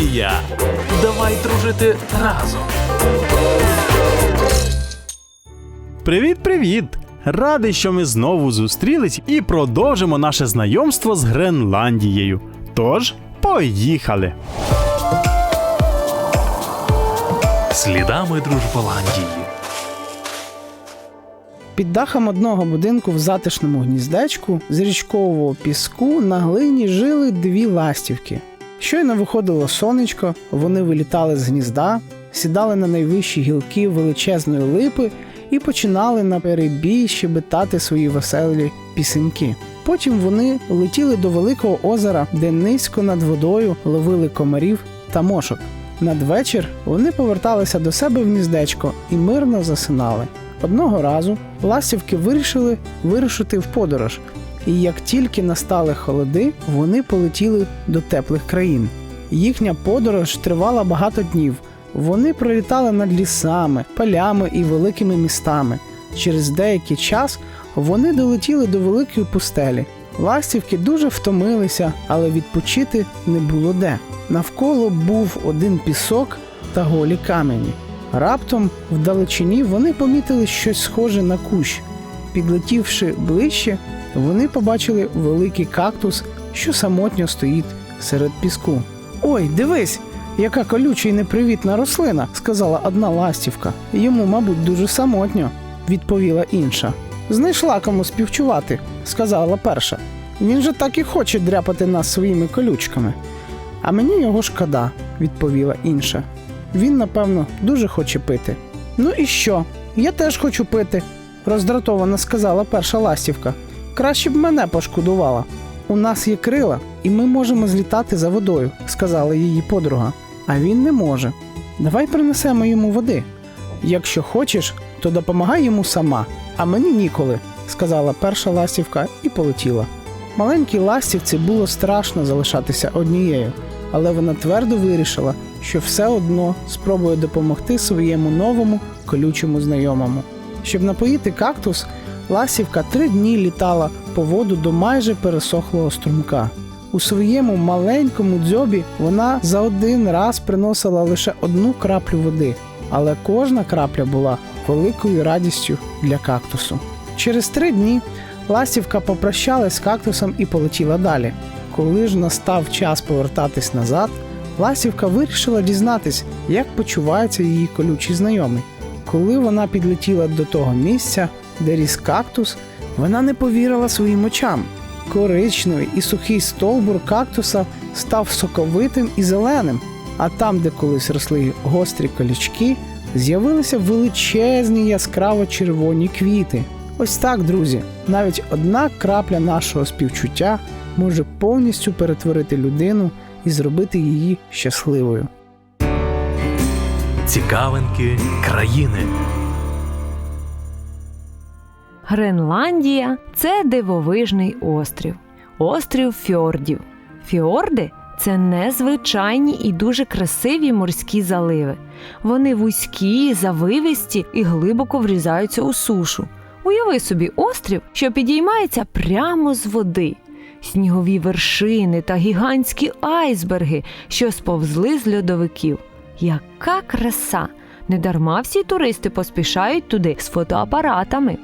Гренландія. Давай дружити разом. Привіт-привіт! Радий, що ми знову зустрілись і продовжимо наше знайомство з Гренландією. Тож, поїхали! Слідами Дружболандії. Під дахом одного будинку в затишному гніздечку з річкового піску на глині жили дві ластівки. Щойно виходило сонечко, вони вилітали з гнізда, сідали на найвищі гілки величезної липи і починали на перебій щебетати свої веселі пісеньки. Потім вони летіли до великого озера, де низько над водою ловили комарів та мошок. Надвечір вони поверталися до себе в гніздечко і мирно засинали. Одного разу ластівки вирішили вирушити в подорож, і як тільки настали холоди, вони полетіли до теплих країн. Їхня подорож тривала багато днів. Вони пролітали над лісами, полями і великими містами. Через деякий час вони долетіли до великої пустелі. Ластівки дуже втомилися, але відпочити не було де. Навколо був один пісок та голі камені. Раптом вдалечині вони помітили щось схоже на кущ. Підлетівши ближче, вони побачили великий кактус, що самотньо стоїть серед піску. Ой, дивись, яка колюча і непривітна рослина, сказала одна ластівка. Йому, мабуть, дуже самотньо, відповіла інша. Знайшла кому співчувати, сказала перша. Він же так і хоче дряпати нас своїми колючками. А мені його шкода, відповіла інша. Він, напевно, дуже хоче пити. Ну і що? Я теж хочу пити, роздратовано сказала перша ластівка. Краще б мене пошкодувала. У нас є крила, і ми можемо злітати за водою, сказала її подруга. А він не може. Давай принесемо йому води. Якщо хочеш, то допомагай йому сама, а мені ніколи, сказала перша ластівка і полетіла. Маленькій ластівці було страшно залишатися однією, але вона твердо вирішила, що все одно спробує допомогти своєму новому колючому знайомому. Щоб напоїти кактус, ластівка три дні літала по воду до майже пересохлого струмка. У своєму маленькому дзьобі вона за один раз приносила лише одну краплю води, але кожна крапля була великою радістю для кактусу. Через три дні ластівка попрощалась з кактусом і полетіла далі. Коли ж настав час повертатись назад, ластівка вирішила дізнатись, як почувається її колючий знайомий. Коли вона підлетіла до того місця, де ріс кактус, вона не повірила своїм очам. Коричневий і сухий стовбур кактуса став соковитим і зеленим, а там, де колись росли гострі колючки, з'явилися величезні яскраво червоні квіти. Ось так, друзі, навіть одна крапля нашого співчуття може повністю перетворити людину і зробити її щасливою. Цікавинки країни. Гренландія це дивовижний острів, острів фьордів. Фьорди це незвичайні і дуже красиві морські заливи. Вони вузькі, завивисті і глибоко врізаються у сушу. Уяви собі острів, що підіймається прямо з води. Снігові вершини та гігантські айсберги, що сповзли з льодовиків. Яка краса! Недарма всі туристи поспішають туди з фотоапаратами.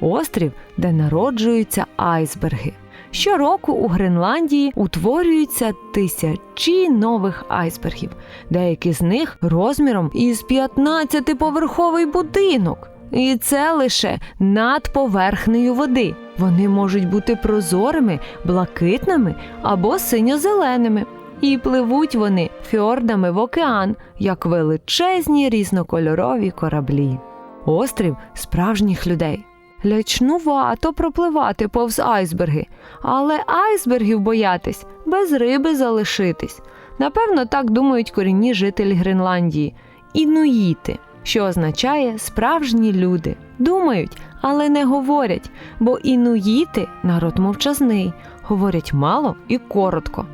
Острів, де народжуються айсберги. Щороку у Гренландії утворюються тисячі нових айсбергів, деякі з них розміром із 15-поверховий будинок. І це лише над поверхнею води. Вони можуть бути прозорими, блакитними або синьо-зеленими. І пливуть вони фьордами в океан, як величезні різнокольорові кораблі. Острів справжніх людей. Лячнувато пропливати повз айсберги, але айсбергів боятись без риби залишитись. Напевно, так думають корінні жителі Гренландії інуїти, що означає справжні люди. Думають, але не говорять, бо інуїти народ мовчазний, говорять мало і коротко.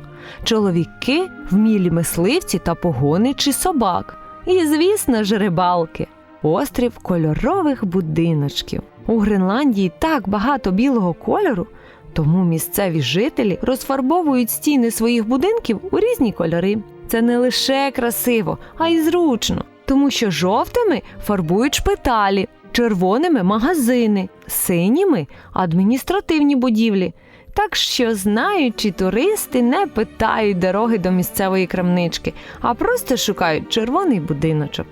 Чоловіки вмілі мисливці та погоничі собак. І, звісно ж, рибалки. Острів кольорових будиночків. У Гренландії так багато білого кольору, тому місцеві жителі розфарбовують стіни своїх будинків у різні кольори. це не лише красиво, а й зручно, тому що жовтими фарбують шпиталі, червоними магазини, синіми адміністративні будівлі. Так що знаючі туристи не питають дороги до місцевої крамнички, а просто шукають червоний будиночок.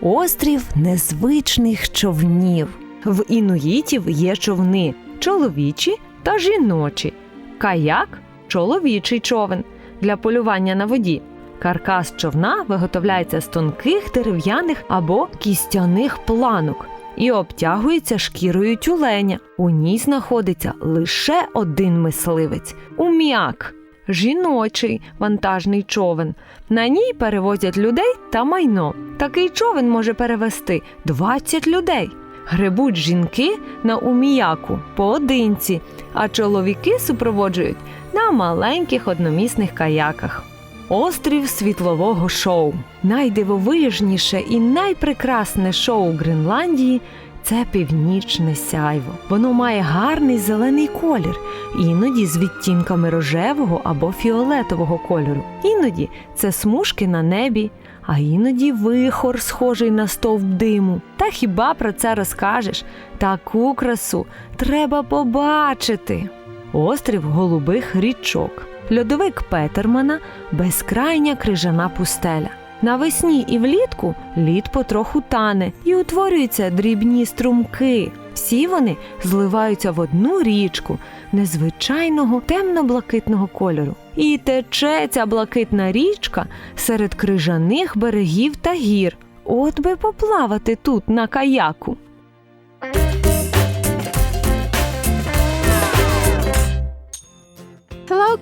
Острів незвичних човнів. В інуїтів є човни чоловічі та жіночі. Каяк чоловічий човен для полювання на воді. Каркас човна виготовляється з тонких дерев'яних або кістяних планок і обтягується шкірою тюленя. У ній знаходиться лише один мисливець ум'як. Жіночий вантажний човен. На ній перевозять людей та майно. Такий човен може перевезти 20 людей. Гребуть жінки на уміяку поодинці, а чоловіки супроводжують на маленьких одномісних каяках. Острів світлового шоу. Найдивовижніше і найпрекрасне шоу Гренландії це північне сяйво. Воно має гарний зелений колір, іноді з відтінками рожевого або фіолетового кольору. Іноді це смужки на небі, а іноді вихор, схожий на стовп диму. Та хіба про це розкажеш? Таку красу треба побачити. Острів голубих річок, льодовик Петермана, безкрайня крижана пустеля. Навесні і влітку лід потроху тане і утворюються дрібні струмки. Всі вони зливаються в одну річку незвичайного темно-блакитного кольору. І тече ця блакитна річка серед крижаних берегів та гір. От би поплавати тут на каяку.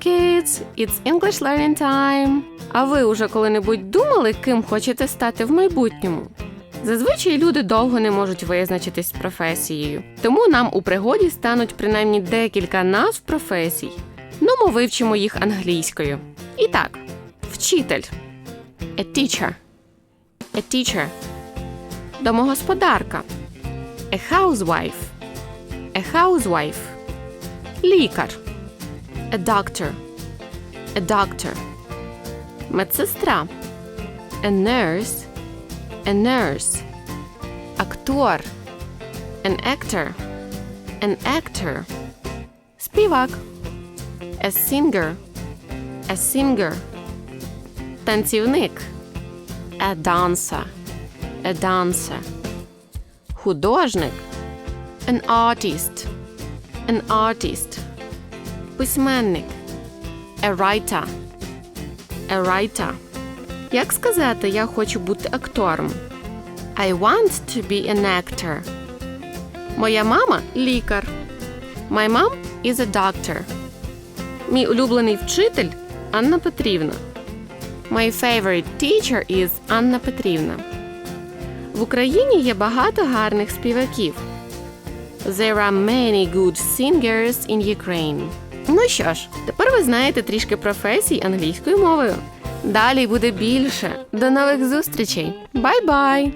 Kids! It's English learning time! А ви уже коли-небудь думали, ким хочете стати в майбутньому? Зазвичай люди довго не можуть визначитись з професією, тому нам у пригоді стануть принаймні декілька назв професій. Ну, ми вивчимо їх англійською. І так, вчитель a teacher, a teacher, домогосподарка a housewife, a housewife, лікар a doctor, a doctor. Медсестра, a nurse, a nurse. Актор, an actor, an actor. Співак, a singer, a singer. Танцівник, a dancer, a dancer. Художник, an artist, an artist. Письменник. A writer. A writer. Як сказати, я хочу бути актором? I want to be an actor. Моя мама лікар. My mom is a doctor. Мій улюблений вчитель Анна Петрівна. My favorite teacher is Анна Петрівна. В Україні є багато гарних співаків. There are many good singers in Ukraine. Ну що ж, тепер ви знаєте трішки професій англійською мовою. Далі буде більше. До нових зустрічей. Бай-бай!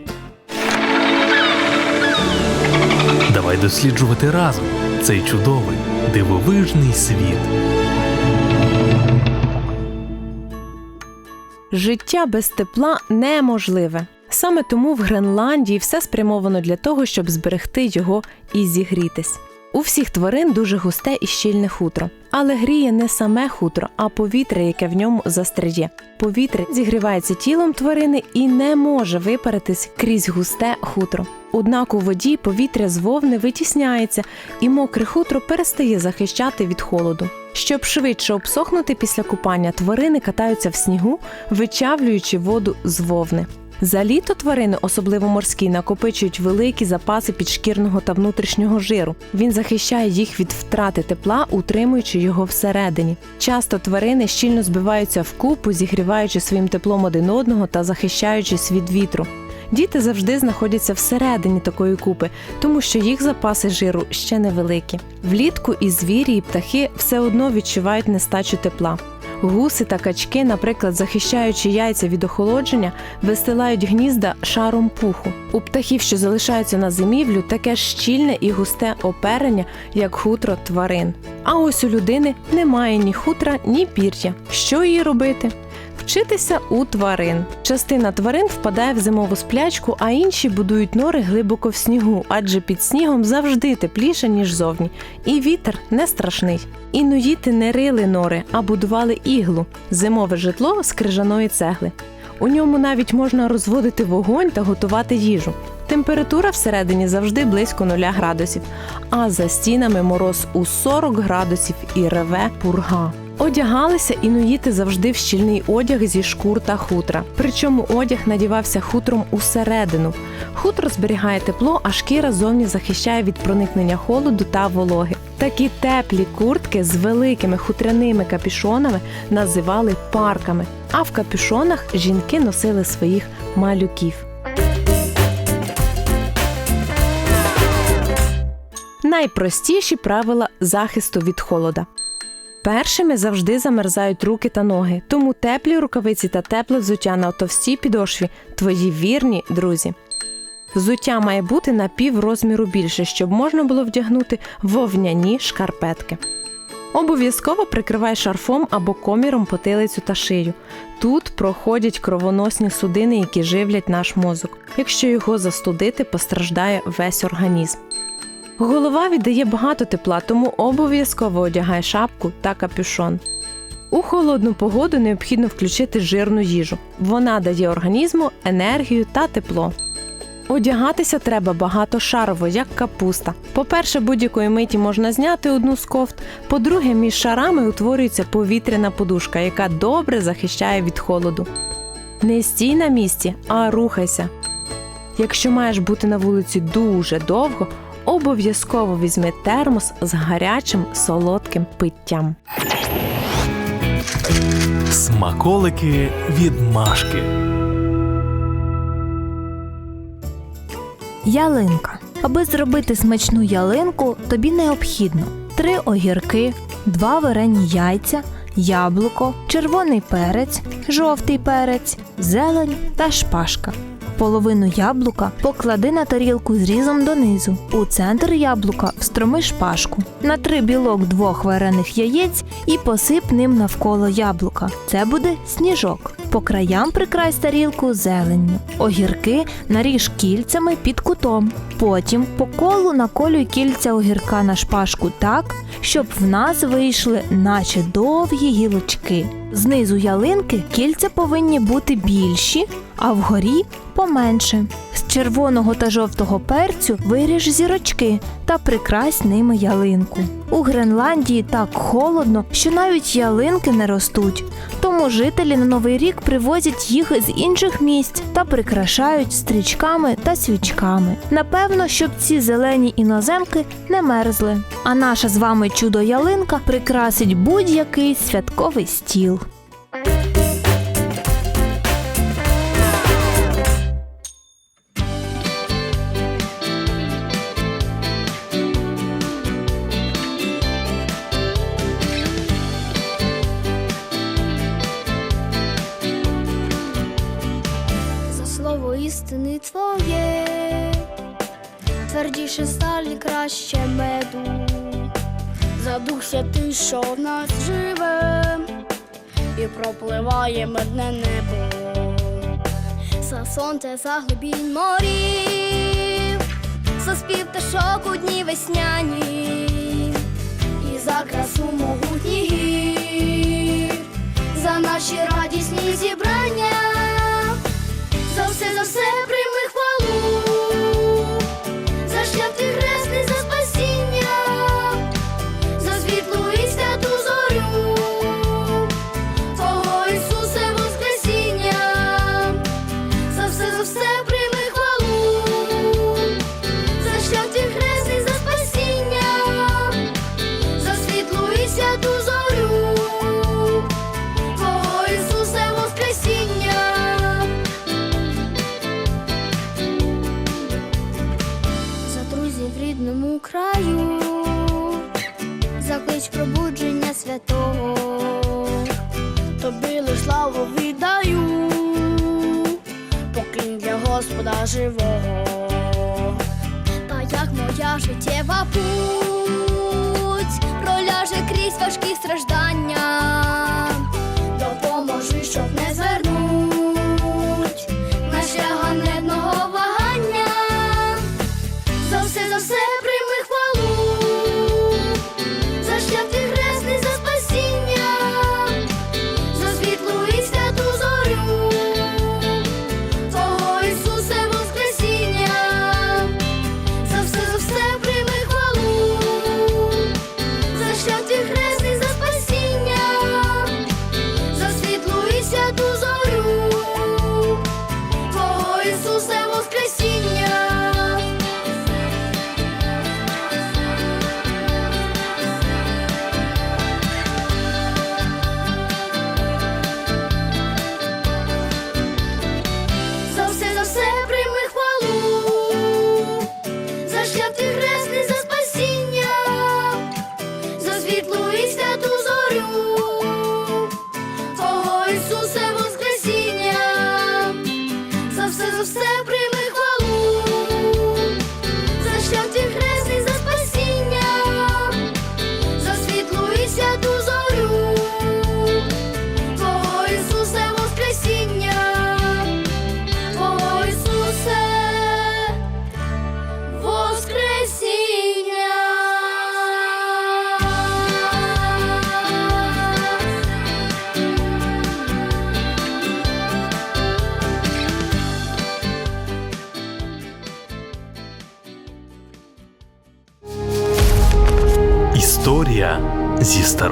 Давай досліджувати разом цей чудовий, дивовижний світ. Життя без тепла неможливе. Саме тому в Гренландії все спрямовано для того, щоб зберегти його і зігрітись. У всіх тварин дуже густе і щільне хутро, але гріє не саме хутро, а повітря, яке в ньому застряє. Повітря зігрівається тілом тварини і не може випаритись крізь густе хутро. Однак у воді повітря з вовни витісняється, і мокре хутро перестає захищати від холоду. Щоб швидше обсохнути після купання, тварини катаються в снігу, вичавлюючи воду з вовни. За літо тварини, особливо морські, накопичують великі запаси підшкірного та внутрішнього жиру. Він захищає їх від втрати тепла, утримуючи його всередині. Часто тварини щільно збиваються в купу, зігріваючи своїм теплом один одного та захищаючись від вітру. Діти завжди знаходяться всередині такої купи, тому що їх запаси жиру ще невеликі. Влітку і звірі, і птахи все одно відчувають нестачу тепла. Гуси та качки, наприклад, захищаючи яйця від охолодження, вистилають гнізда шаром пуху. У птахів, що залишаються на зимівлю, таке щільне і густе оперення, як хутро тварин. А ось у людини немає ні хутра, ні пір'я. Що їй робити? Вчитися у тварин. Частина тварин впадає в зимову сплячку, а інші будують нори глибоко в снігу, адже під снігом завжди тепліше, ніж зовні. І вітер не страшний. Інуїти не рили нори, а будували іглу зимове житло з крижаної цегли. У ньому навіть можна розводити вогонь та готувати їжу. Температура всередині завжди близько 0 градусів, а за стінами мороз у 40 градусів і реве пурга. Одягалися інуїти завжди в щільний одяг зі шкур та хутра. Причому одяг надівався хутром усередину. Хутро зберігає тепло, а шкіра зовні захищає від проникнення холоду та вологи. Такі теплі куртки з великими хутряними капюшонами називали парками, а в капюшонах жінки носили своїх малюків. Найпростіші правила захисту від холода. Першими завжди замерзають руки та ноги, тому теплі рукавиці та тепле взуття на товстій підошві твої вірні друзі. Взуття має бути на пів розміру більше, щоб можна було вдягнути вовняні шкарпетки. Обов'язково прикривай шарфом або коміром потилицю та шию. Тут проходять кровоносні судини, які живлять наш мозок. Якщо його застудити, постраждає весь організм. Голова віддає багато тепла, тому обов'язково одягай шапку та капюшон. У холодну погоду необхідно включити жирну їжу. Вона дає організму енергію та тепло. Одягатися треба багатошарово, як капуста. По-перше, будь-якої миті можна зняти одну з кофт. По-друге, між шарами утворюється повітряна подушка, яка добре захищає від холоду. Не стій на місці, а рухайся. Якщо маєш бути на вулиці дуже довго, обов'язково візьми термос з гарячим солодким питтям. Смаколики від Машки. Ялинка. Аби зробити смачну ялинку, тобі необхідно три огірки, два варені яйця, яблуко, червоний перець, жовтий перець, зелень та шпажка. Половину яблука поклади на тарілку з різом донизу. У центр яблука встроми шпажку. Натри білок двох варених яєць і посип ним навколо яблука. Це буде сніжок. По краям прикрась тарілку зеленню. Огірки наріж кільцями під кутом. Потім по колу наколюй кільця огірка на шпажку так, щоб в нас вийшли наче довгі гілочки. Знизу ялинки кільця повинні бути більші, а вгорі поменше. З червоного та жовтого перцю виріж зірочки та прикрась ними ялинку. У Гренландії так холодно, що навіть ялинки не ростуть. Тому жителі на новий рік привозять їх з інших місць та прикрашають стрічками та свічками. Напевно, щоб ці зелені іноземки не мерзли. А наша з вами чудо ялинка прикрасить будь-який святковий стіл. Дух святий, що в нас живе, і пропливає медне небо, за сонце, за глибінь морів, за спів пташок у дні весняні, і за красу могутніх гір, за наші радісні зібрання. За все, за все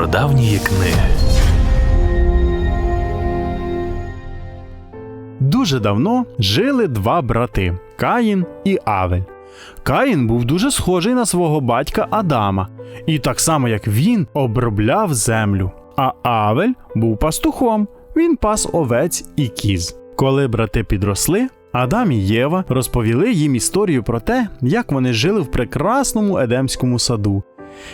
стародавньої книги. Дуже давно жили два брати Каїн і Авель. Каїн був дуже схожий на свого батька Адама, і так само як він обробляв землю. А Авель був пастухом, він пас овець і кіз. Коли брати підросли, Адам і Єва розповіли їм історію про те, як вони жили в прекрасному едемському саду,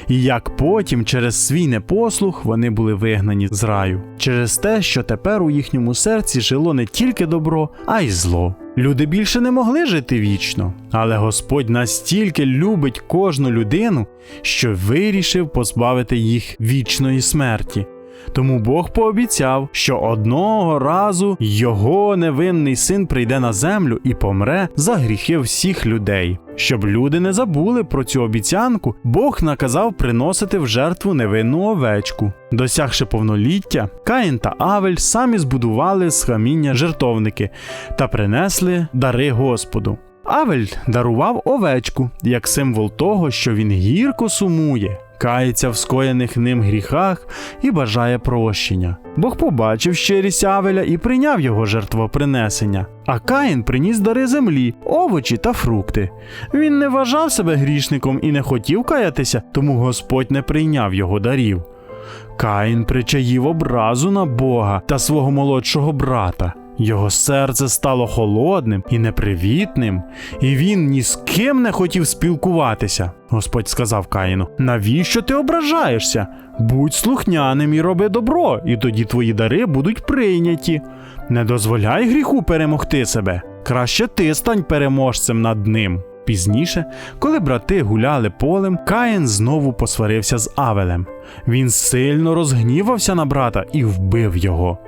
і як потім через свій непослух вони були вигнані з раю, через те, що тепер у їхньому серці жило не тільки добро, а й зло. Люди більше не могли жити вічно, але Господь настільки любить кожну людину, що вирішив позбавити їх вічної смерті. Тому Бог пообіцяв, що одного разу його невинний син прийде на землю і помре за гріхи всіх людей. Щоб люди не забули про цю обіцянку, Бог наказав приносити в жертву невинну овечку. Досягши повноліття, Каїн та Авель самі збудували з каміння жертовники та принесли дари Господу. Авель дарував овечку як символ того, що він гірко сумує, кається в скоєних ним гріхах і бажає прощення. Бог побачив щирість Авеля і прийняв його жертвопринесення. А Каїн приніс дари землі, овочі та фрукти. Він не вважав себе грішником і не хотів каятися, тому Господь не прийняв його дарів. Каїн причаїв образу на Бога та свого молодшого брата. Його серце стало холодним і непривітним, і він ні з ким не хотів спілкуватися. Господь сказав Каїну: навіщо ти ображаєшся? Будь слухняним і роби добро, і тоді твої дари будуть прийняті. Не дозволяй гріху перемогти себе. Краще ти стань переможцем над ним. Пізніше, коли брати гуляли полем, Каїн знову посварився з Авелем. Він сильно розгнівався на брата і вбив його.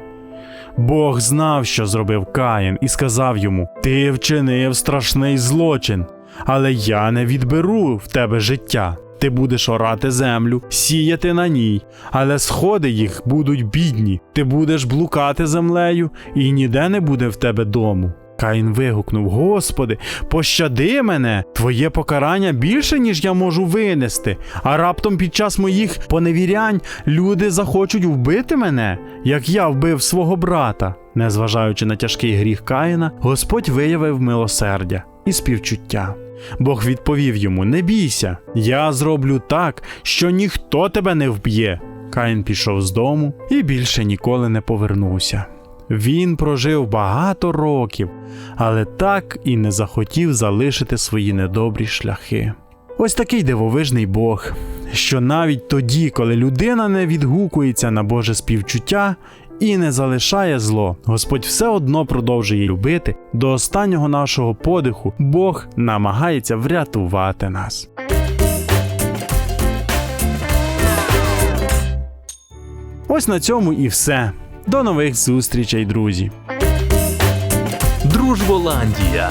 Бог знав, що зробив Каїн, і сказав йому: Ти вчинив страшний злочин, але я не відберу в тебе життя. Ти будеш орати землю, сіяти на ній, але сходи їх будуть бідні. Ти будеш блукати землею, і ніде не буде в тебе дому. Каїн вигукнув: Господи, пощади мене! Твоє покарання більше, ніж я можу винести. А раптом під час моїх поневірянь люди захочуть вбити мене, як я вбив свого брата. Незважаючи на тяжкий гріх Каїна, Господь виявив милосердя і співчуття. Бог відповів йому: Не бійся, я зроблю так, що ніхто тебе не вб'є. Каїн пішов з дому і більше ніколи не повернувся. Він прожив багато років, але так і не захотів залишити свої недобрі шляхи. Ось такий дивовижний Бог, що навіть тоді, коли людина не відгукується на Боже співчуття і не залишає зло, Господь все одно продовжує любити до останнього нашого подиху. Бог намагається врятувати нас. Ось на цьому і все. До нових зустрічей, друзі! Дружболандія.